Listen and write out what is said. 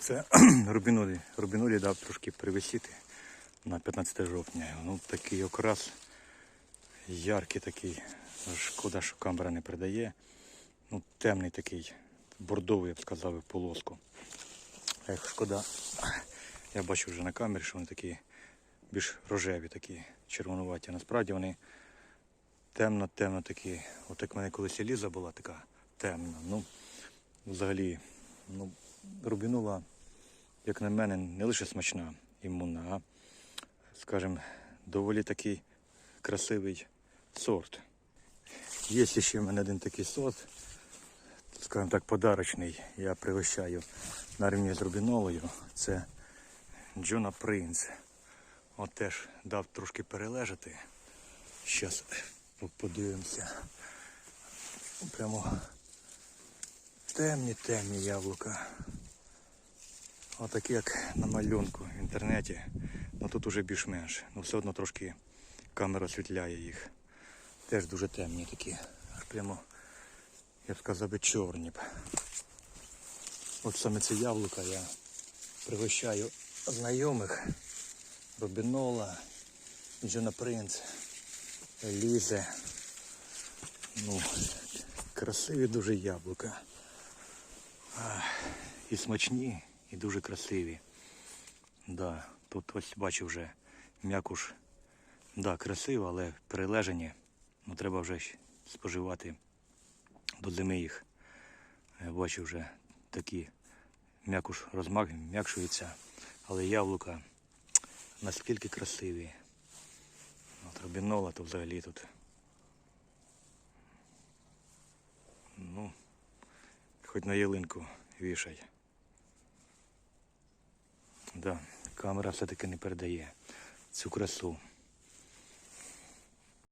Це рубінулі. Рубінулі дав трошки привисіти на 15 жовтня. Ну такий окрас яркий такий. Шкода, що камера не передає. Ну, темний такий, бордовий, я б сказав, полоску. Ех, шкода. Я бачу вже на камері, що вони такі більш рожеві, такі червонуваті. Насправді вони темно-темно такі. От як в мене колись Еліза була така темна. Ну, взагалі, ну, рубінула, як на мене, не лише смачна, імунна, а, скажімо, доволі такий красивий сорт. Є ще в мене один такий сорт, скажімо так, подарочний. Я пригощаю на рівні з рубінолою. Це Джона Принц. От теж дав трошки перележати. Зараз подивимося. Прямо темні темні яблука. Отакі як на малюнку в інтернеті. Ну тут уже більш-менш. Ну все одно трошки камера освітляє їх. Теж дуже темні такі. Аж прямо, я б сказав, би чорні б. От саме ці яблука я пригощаю знайомих. Робінола, Джона Принц, Елізе. Ну, красиві дуже яблука. А, і смачні, і дуже красиві. Да, тут ось бачу вже м'якуш. Да, красиво, але перележені. Ну, треба вже споживати до зими їх. Я бачу вже такі м'якуш розмах, м'якшується, але яблука наскільки красиві. От рубінола то взагалі тут. Ну, хоч на ялинку вішай. Да, камера все-таки не передає цю красу.